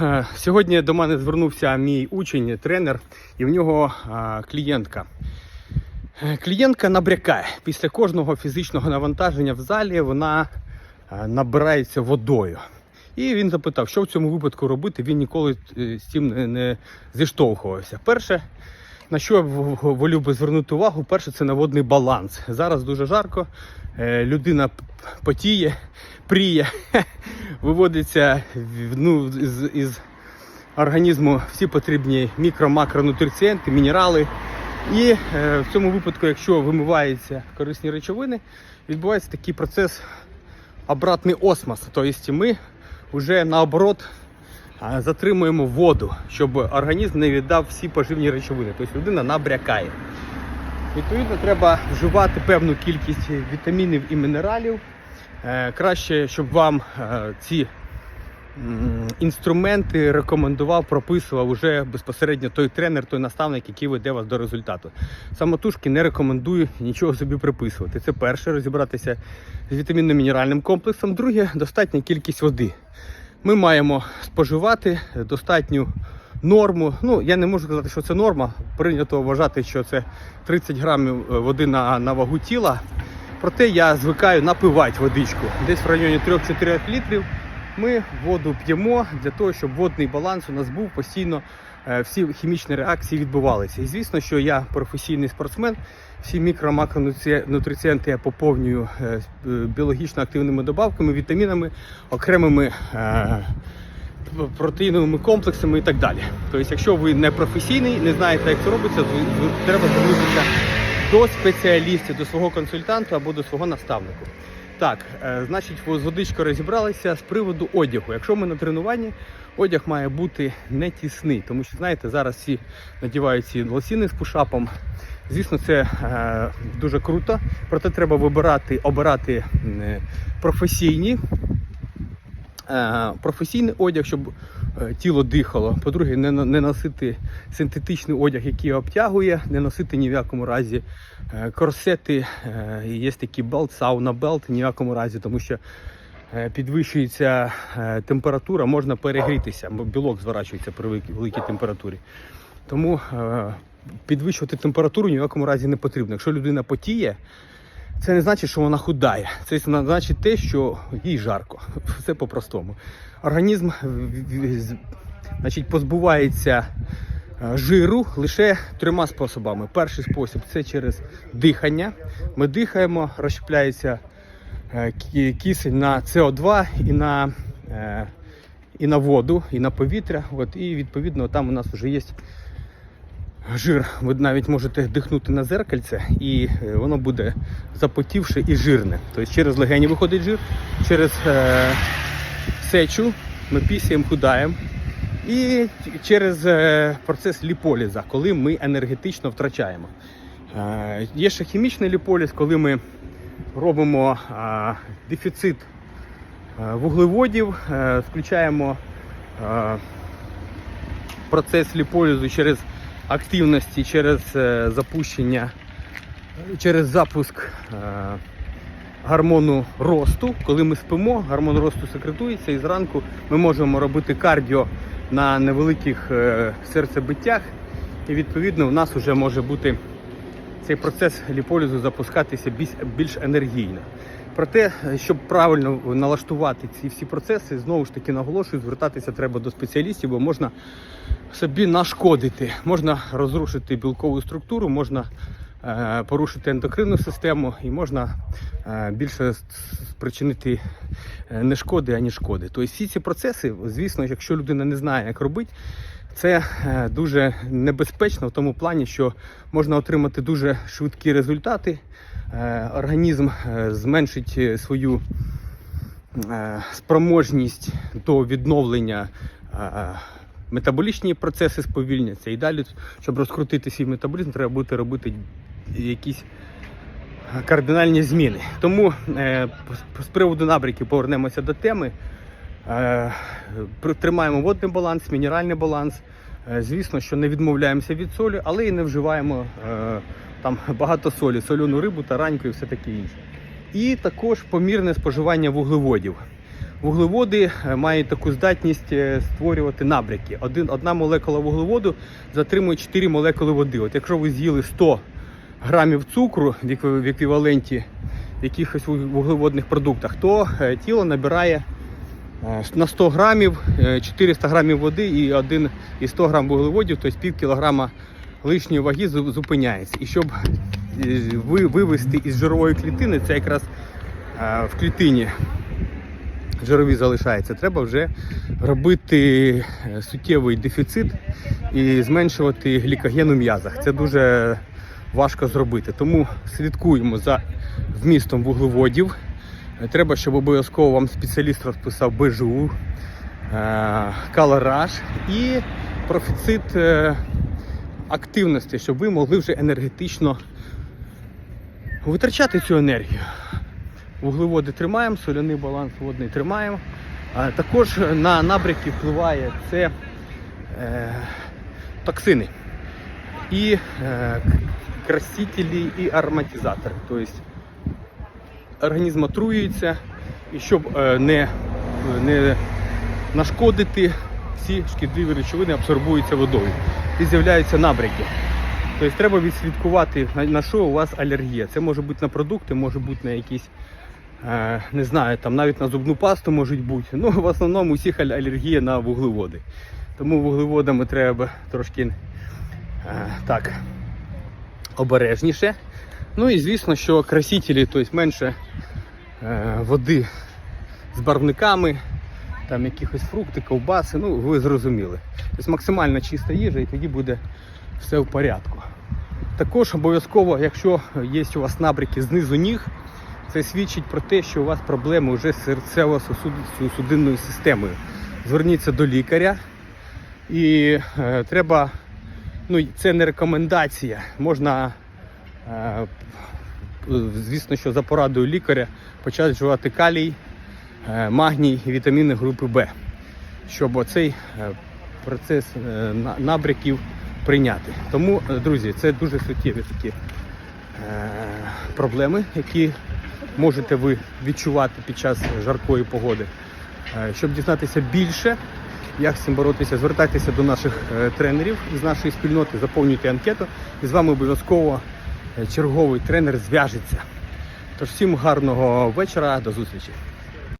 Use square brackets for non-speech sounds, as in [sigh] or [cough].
Е, Сьогодні до мене звернувся мій учень, тренер, і в нього е, клієнтка. Е, Клієнтка набрякає. Після кожного фізичного навантаження в залі вона набирається водою. І він запитав, що в цьому випадку робити. Він ніколи з цим не зіштовхувався. Перше, на що я волів би звернути увагу, перше це на водний баланс. Зараз дуже жарко, е, людина потіє, пріє, [laughs] виводиться ну, із, із організму всі потрібні мікро-макронутріцієнти, мінерали. І е, в цьому випадку, якщо вимиваються корисні речовини, відбувається такий процес обратний осмос. Тобто ми вже наоборот затримуємо воду, щоб організм не віддав всі поживні речовини. Тобто людина набрякає. Відповідно, треба вживати певну кількість вітамінів і мінералів. Е, Краще, щоб вам е, ці інструменти рекомендував, прописував уже безпосередньо той тренер, той наставник, який веде вас до результату. Самотужки не рекомендую нічого собі приписувати. Це перше, розібратися з вітамінно-мінеральним комплексом. Друге, достатня кількість води. Ми маємо споживати достатню норму. Ну, я не можу сказати, що це норма. Прийнято вважати, що це 30 грамів е, води на, на вагу тіла. Проте я звикаю напивати водичку. Десь в районі 3-4 літрів ми воду п'ємо для того, щоб водний баланс у нас був постійно. Е, Всі хімічні реакції відбувалися. І звісно, що я професійний спортсмен, всі мікро-макронутріцієнти я поповнюю е, е, біологічно активними добавками, вітамінами, окремими протеїновими комплексами і так далі. Тобто, якщо ви не професійний, не знаєте, як це робиться, треба звернутися до спеціалістів, до свого консультанта або до свого наставника. Так, значить, з водичкою розібралися з приводу одягу. Якщо ми на тренуванні, одяг має бути не тісний, тому що знаєте, зараз всі надівають ці лосіни з пушапом. Звісно, це е, дуже круто, проте треба вибирати, обирати е, професійні е, професійний одяг, щоб е, тіло дихало. По-друге, не, не носити синтетичний одяг, який обтягує, не носити ні в якому разі е, корсети. е, Є такий белт, сауна белт, ні в якому разі, тому що підвищується е, температура, можна перегрітися, бо білок зворачується при великій- температурі. Тому е, підвищувати температуру ні в якому разі не потрібно. Якщо людина потіє, це не значить, що вона худає. Це значить те, що їй жарко. [laughs] Все по-простому. Організм значить, позбувається е, жиру лише трьома способами. Перший спосіб це через дихання. Ми дихаємо, розщепляється е, кисень на СО2 і на, е, і на воду, і на повітря. От, і відповідно там у нас вже є жир. Ви навіть можете дихнути на зеркальце, і е, воно буде запотівше і жирне. Тобто через легені виходить жир, через е, сечу ми пісяємо, худаємо. І через е, процес ліполіза, коли ми енергетично втрачаємо. Е, є ще хімічний ліполіз, коли ми робимо дефіцит вуглеводів, е, включаємо процес ліполізу через активності, через е, запущення, через запуск е, гормону росту. Коли ми спимо, гормон росту секретується і зранку ми можемо робити кардіо на невеликих серцебиттях. І відповідно в нас вже може бути цей процес ліполізу запускатися більш, енергійно. Проте, щоб правильно налаштувати ці всі процеси, знову ж таки наголошую, звертатися треба до спеціалістів, бо можна собі нашкодити, можна розрушити білкову структуру, можна е, порушити ендокринну систему і можна е, більше спричинити е, не шкоди, ані шкоди. Тобто всі ці процеси, звісно, якщо людина не знає, як робити, це е, дуже небезпечно в тому плані, що можна отримати дуже швидкі результати. Е, Організм е, зменшить свою спроможність до відновлення. Метаболічні процеси сповільняться і далі, щоб розкрутити свій метаболізм, треба буде робити якісь кардинальні зміни. Тому з приводу набряків повернемося до теми. Е, тримаємо водний баланс, мінеральний баланс. Е, звісно, що не відмовляємося від солі, але і не вживаємо е, там багато солі, соляну рибу, тараньку і все таке інше. І також помірне споживання вуглеводів. Вуглеводи мають таку здатність створювати набряки. Один, одна молекула вуглеводу затримує 4 молекули води. От якщо ви з'їли 100 грамів цукру в екві- в еквіваленті якихось вуглеводних продуктах, то тіло набирає на 100 грамів е, 400 грамів води і 1 і 100 грам вуглеводів, тобто пів кілограма лишньої ваги зупиняється. І щоб е, вивести із жирової клітини, це якраз е, в клітині жирові залишається, треба вже робити е, суттєвий дефіцит і зменшувати глікоген у м'язах. Це дуже важко зробити. Тому слідкуємо за вмістом вуглеводів. Треба, щоб обов'язково вам спеціаліст розписав БЖУ, е, калораж і профіцит е, активності, щоб ви могли вже енергетично витрачати цю енергію. Вуглеводи тримаємо, соляний баланс водний тримаємо. Також на набряки впливає це е, токсини і е, красителі і ароматизатори. Тобто організм отруюється, і щоб е, не, не нашкодити, ці шкідливі речовини абсорбуються водою і з'являються набряки. Тобто треба відслідкувати, на, що у вас алергія. Це може бути на продукти, може бути на якісь, е, не знаю, там навіть на зубну пасту може бути. Ну, в основному всіх алергія на вуглеводи. Тому вуглеводами треба трошки е, так обережніше. Ну і звісно, що красителі, тобто менше е, води з барвниками, там якихось фрукти, ковбаси, ну ви зрозуміли. Тобто максимально чиста їжа і тоді буде все в порядку. Також обов'язково, якщо є у вас набряки знизу ніг, це свідчить про те, що у вас проблеми вже з серцево-судинною системою. Зверніться до лікаря і е, треба, ну це не рекомендація. Можна, звісно, що за порадою лікаря почати вживати калій, е, магній і вітаміни групи Б, щоб оцей е, процес е, на- набряків прийняти. Тому, е, друзі, це дуже суттєві такі е, проблеми, які можете ви відчувати під час жаркої погоди. Е, Щоб дізнатися більше, як з цим боротися, звертайтеся до наших е, тренерів з нашої спільноти, заповнюйте анкету і з вами обов'язково е, черговий тренер зв'яжеться. Тож всім гарного вечора, до зустрічі!